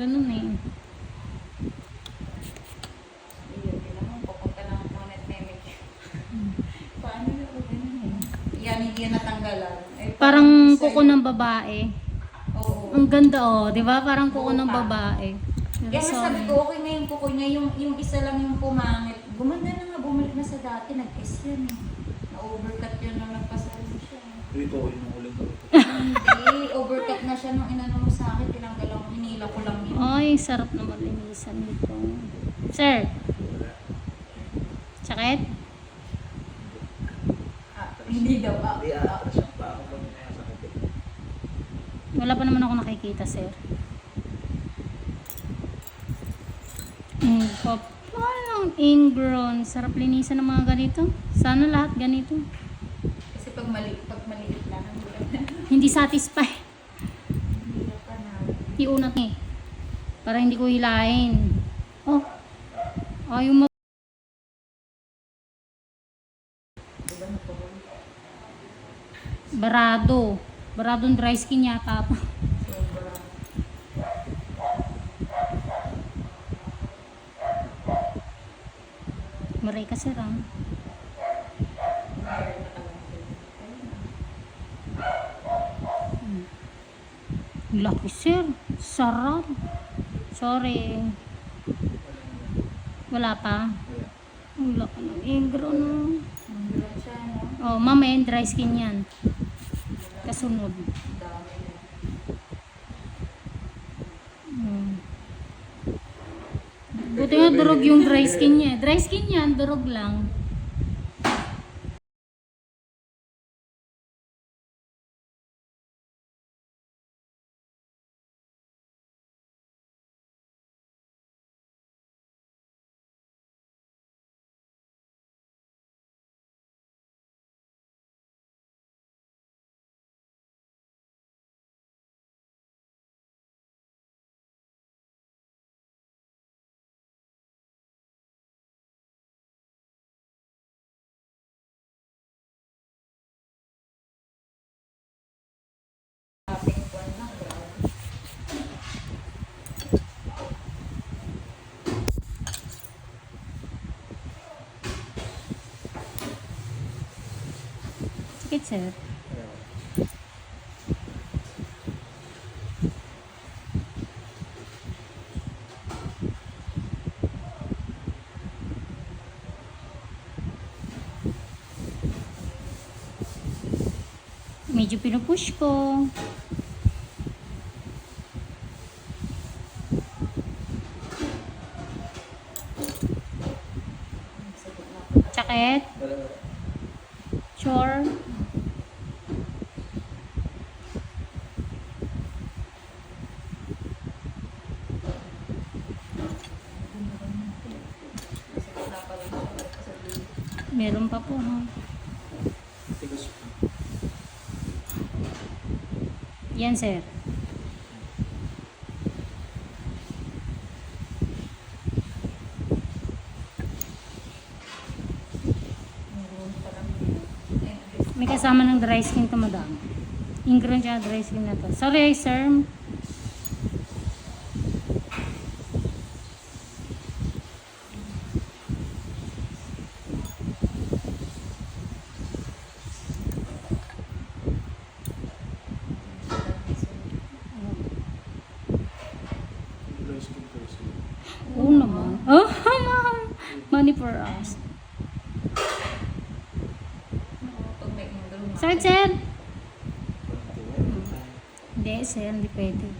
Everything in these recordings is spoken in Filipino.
Ganun eh. Ganun eh. Yan, hindi yan natanggalan. Eh, Parang kuko ng babae. Oo. Ang ganda oh, di ba? Parang kuko ng babae. Kaya nga sabi ko, okay na yung kuko niya, yung, yung isa lang yung pumangit. Gumanda na nga, bumalik na sa dati, nag-kiss yun. Na-overcut yun nung nagpasalon siya. Ito, yun ang ulit ko. Hindi, overcut na siya nung inano mo sa akin, tinanggal ako, hinila ko lang yun. Ay, sarap naman linisan nito. Sir, sakit? Ah, hindi daw, ah, Hindi, ah, sakit. Wala pa naman ako nakikita, sir. Mm, pop. Parang ingrown. Sarap linisan ng mga ganito. Sana lahat ganito. kasi pag, mali, pag maliit lang. Hindi satisfy. Iunat eh. Para hindi ko hilahin. Oh. Ayaw mo. Barado. Baradong dry skin yata. Sobra. Maray ka sir Laki sir. Sarap. Sorry. Wala pa. Ang laki ng ingro no. No? Oh, mamaya dry skin yan. Kasunod. Hmm. Buti nga durog yung dry skin niya. Dry skin yan, durog lang. Sir. Medyo pinupush ko. Sakit na. Sakit. wala, wala. Sure. Sakit na pala siya. Balik ka sa dulo. Meron pa po. Tigas. Yan sir. May kasama ng dry skin to madam. Ingrown siya dry skin na to. Sorry sir. Tigas ko, tigas ko. Oo naman. Oh, ma'am. Money for us. Pag may ingrown, Sir, sir. Hindi sir, hindi pwede.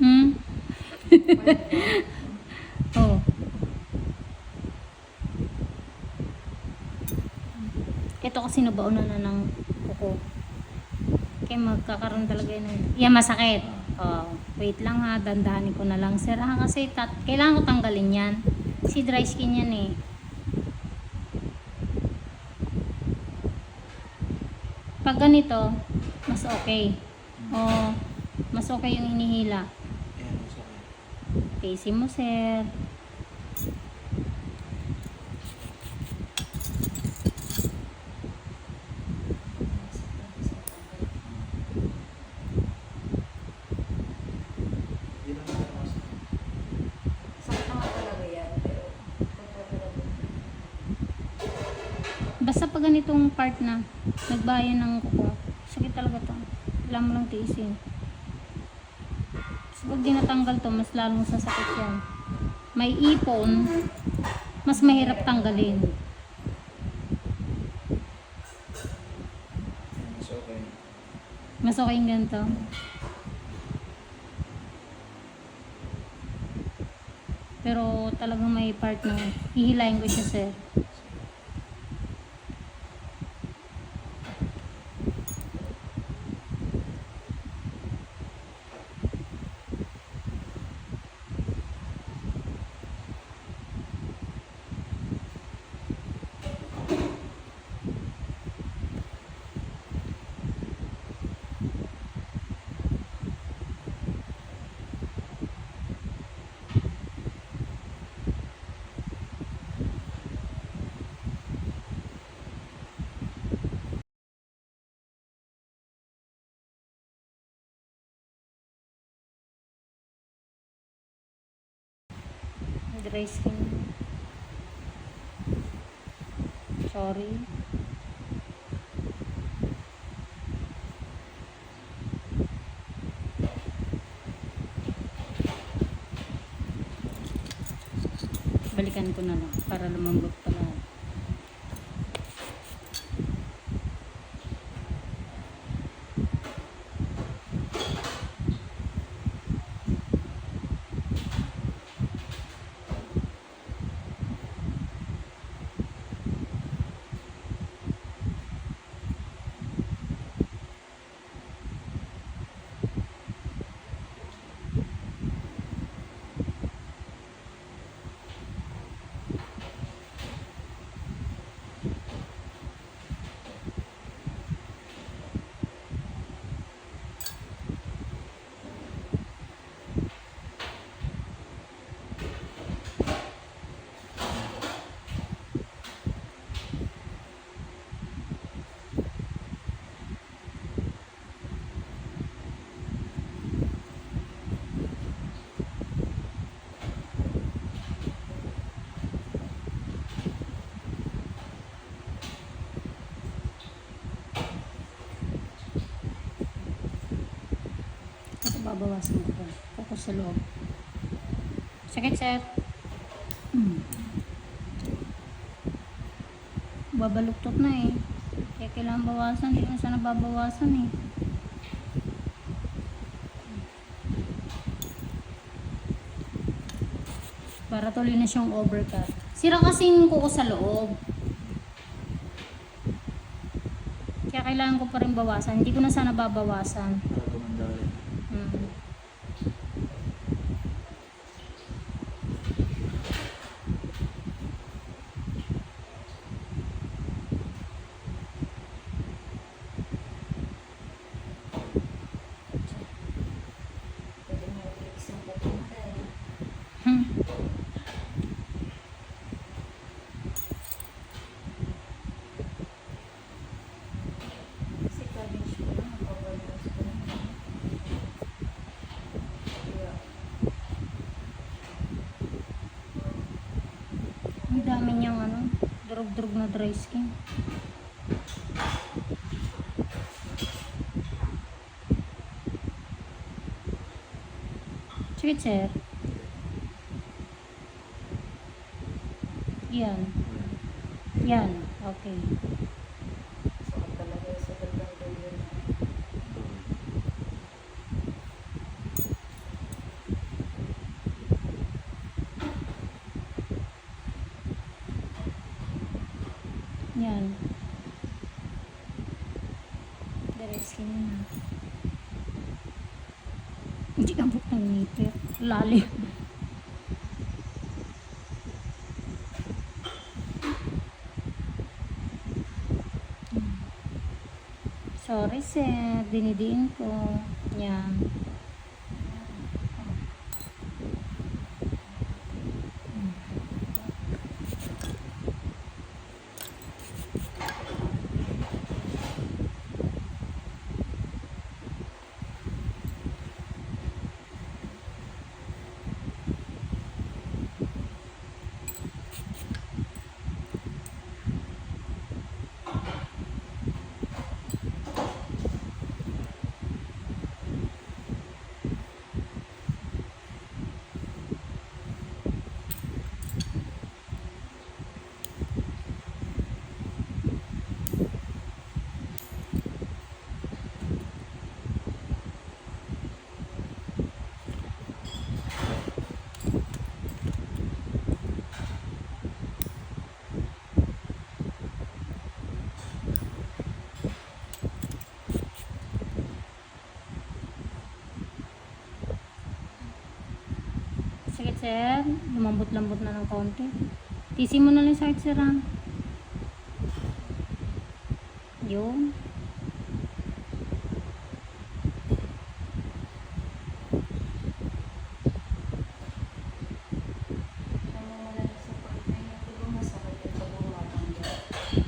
Hmm? oh. Ito kasi nabaunan na ng kuko. Kaya magkakaroon talaga yun. Yan, masakit. Oh, wait lang ha, dandahanin ko na lang. Sir, ha, kasi tat kailangan ko tanggalin yan. Si dry skin yan eh. Pag ganito, mas okay. Oh, mas okay yung hinihila. Ayan, masakit. Facing mo, sir. Pag ganitong part na, nagbayan ng kuko, sakit talaga to. Wala mo lang tiisin. So, pag di natanggal to, mas lalong sasakit yan. May ipon, mas mahirap tanggalin. Mas okay. Mas okay yung ganito. Pero talagang may part na hihilayin ko siya, sir. Dry skin. Sorry. Balikan ko na lang para lumambot pala. Ito babawasan ko pa. Focus sa loob. Sakit, sir. Hmm. Babaluktot na eh. Kaya kailangan bawasan. Hindi na sana babawasan eh. Para tuloy na siyang overcut. Sira kasi yung kuko sa loob. Kaya kailangan ko pa rin bawasan. Hindi ko na sana babawasan. Para tumanda rin. Mm. Pwede mo i-fix yung pupunta eh. Hmm. Kasi cabbage ko lang, overdose ko lang. Kaya, Ang dami niyang ano, durog-durog na dry skin. Sir. Yan. Yan. Okay. sakit talaga sa dagang dulo na. Yan. Dry skin na. Hindi abot ng ngipit. Lalim. Sorry, sir. Dinidiin ko. Yan. Lumambot-lambot na ng kaunti. Tisi mo na lang sa sir ha. Yun. Pag bumatanggal.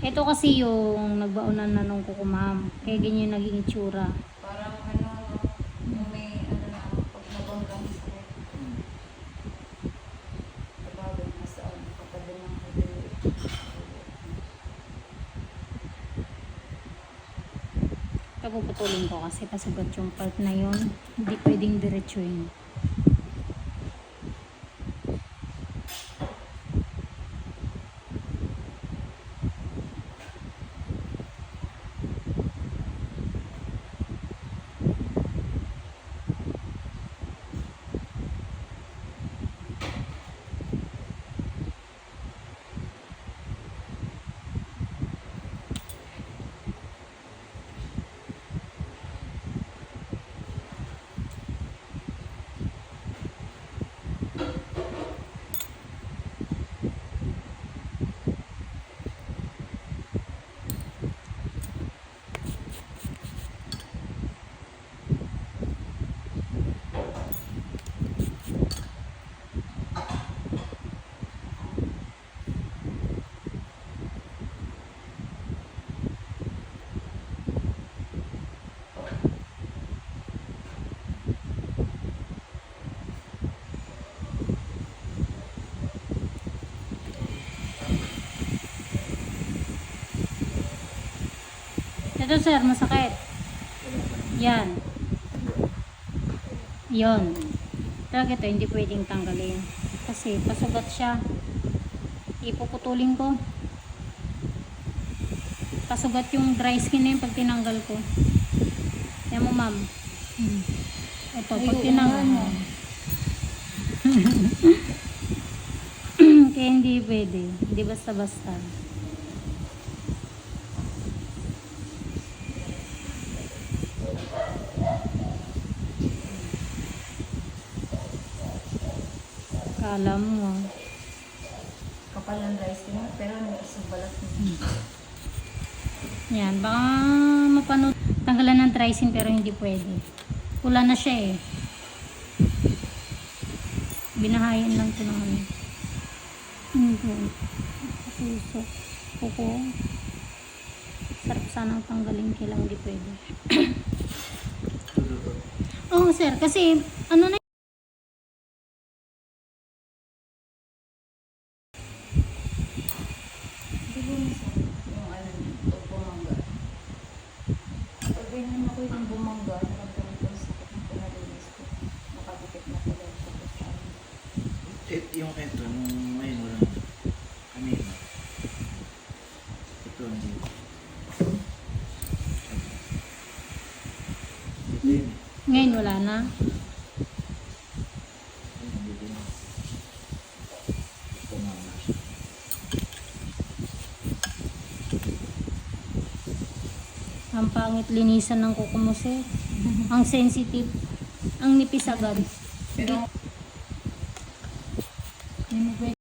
Ito kasi yung nagbaunan na nung kuko ma'am. Kaya ganyan naging itsura. Parang ano, no, yung may ano na, pag nabanggang sakit, Hmm. tabagay na sa ano, katabi ng heavyweight. Kapuputulin ko kasi pasugat yung part na yun. Hindi pwedeng diretsuin. Ito sir, masakit. Yan. Yon. Talaga ito, hindi pwedeng tanggalin. Kasi pasugat siya. Ipuputulin ko. Pasugat yung dry skin na yun pag tinanggal ko. Yan mo ma'am. Hmm. Ito, pag tinanggal mo. Kaya hindi pwede. Hindi basta-basta. Kala mo. Kapal ng rice mo, pero may isang balat mo. Yan, baka mapanood. Tanggalan ng tricin pero hindi pwede. Pula na siya eh. Binahayin lang ito ng ano. Hindi. Puso. Kuko. Sarap sana ang tanggalin kailang hindi pwede. Oo oh, sir, kasi ano na Hindi mo masakit yung ano niya, pag bumangga. Pag ganyan ako yung bumangga, nagkaroon ko ng sakit ng pinalinis ko. Nakadikit na pala siya sa ano. Eh, yung ito, nung ngayon wala na. Kanina. Ito, hindi. Ito yun. Ngayon wala na. Ang pangit linisan ng sir. ang sensitive. Ang nipis agad. Pero